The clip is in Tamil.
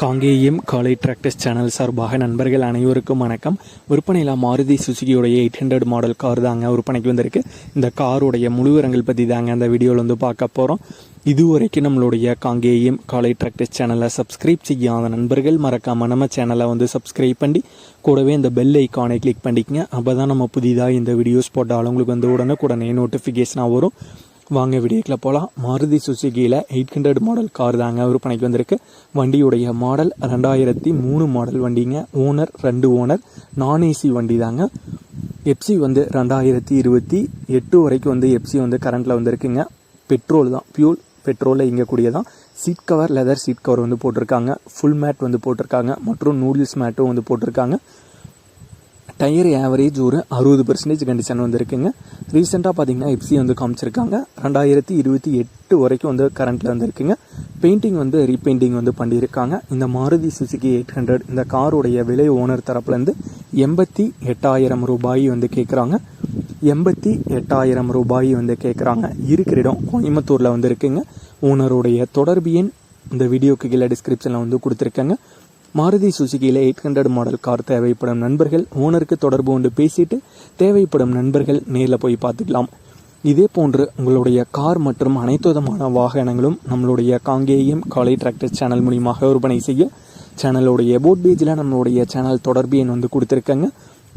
காங்கேயம் காலை டிராக்டர்ஸ் சேனல் சார்பாக நண்பர்கள் அனைவருக்கும் வணக்கம். விற்பனையில் மாருதி சுசுகியோடைய எயிட் ஹண்ட்ரட் மாடல் கார் தாங்க விற்பனைக்கு வந்திருக்கு. இந்த காருடைய முழுவரங்கள் பற்றி தாங்க அந்த வீடியோவில் வந்து பார்க்க போகிறோம் இதுவரைக்கும் நம்மளுடைய காங்கேயம் காலை டிராக்டர்ஸ் சேனலை சப்ஸ்கிரைப் செய்யாத நண்பர்கள் மறக்காமல் நம்ம சேனலை வந்து சப்ஸ்கிரைப் பண்ணி கூடவே இந்த பெல் ஐக்கானை கிளிக் பண்ணிக்கங்க. அப்போ தான் நம்ம புதிதாக இந்த வீடியோஸ் போட்டாலும் உங்களுக்கு வந்து உடனே உடனே நோட்டிஃபிகேஷனாக வரும். வாங்க வீடியோக்கில் போகலாம் மாருதி சுசுகியில் எயிட் ஹண்ட்ரட் மாடல் கார் தாங்க விற்பனைக்கு வந்திருக்கு. வண்டியுடைய மாடல் ரெண்டாயிரத்தி மூணு மாடல் வண்டிங்க. ஓனர் ரெண்டு ஓனர் நான் ஏசி வண்டி தாங்க. எப்சி வந்து ரெண்டாயிரத்தி இருபத்தி எட்டு வரைக்கும் வந்து எப்சி வந்து கரண்ட்டில் வந்துருக்குங்க. பெட்ரோல் தான் பியூல் பெட்ரோலில் இயங்கக்கூடியதான். Seat cover leather seat cover வந்து போட்டிருக்காங்க. ஃபுல் மேட் வந்து போட்டிருக்காங்க. மற்றும் நூடுல்ஸ் மேட்டும் வந்து போட்டிருக்காங்க. டயர் ஆவரேஜ் ஒரு அறுபது பர்சன்டேஜ் கண்டிஷன் வந்துருக்குங்க. ரீசெண்டாக பார்த்தீங்கன்னா எஃப்சி வந்து காமிச்சிருக்காங்க. ரெண்டாயிரத்தி இருபத்தி எட்டு வரைக்கும் வந்து கரண்ட்டில் வந்துருக்குங்க. பெயிண்டிங் வந்து ரீபெயிண்டிங் வந்து பண்ணியிருக்காங்க. இந்த மாருதி சுசுகி எயிட் ஹண்ட்ரட் இந்த காருடைய விலை ஓனர் தரப்புலேருந்து எண்பத்தி எட்டாயிரம் ரூபாய் வந்து கேட்குறாங்க எண்பத்தி எட்டாயிரம் ரூபாய் வந்து கேட்குறாங்க இருக்கிற இடம் கோயம்புத்தூரில் வந்து இருக்குங்க ஓனருடைய தொடர்பு எண் இந்த வீடியோக்கு கீழே டிஸ்கிரிப்ஷனில் வந்து கொடுத்துருக்கேங்க. மாருதி சுசுகியில் எயிட் ஹண்ட்ரட் மாடல் கார் தேவைப்படும் நண்பர்கள் ஓனருக்கு தொடர்பு கொண்டு பேசிட்டு தேவைப்படும் நண்பர்கள் நேரில் போய் பார்த்துக்கலாம். இதே போன்று உங்களுடைய கார் மற்றும் அனைத்து விதமான வாகனங்களும் நம்மளுடைய காங்கேயம் காலை டிராக்டர் சேனல் மூலியமாக விற்பனை செய்ய சேனலுடைய போட் பேஜில் நம்மளுடைய சேனல் தொடர்பு எண் வந்து கொடுத்துருக்கேங்க.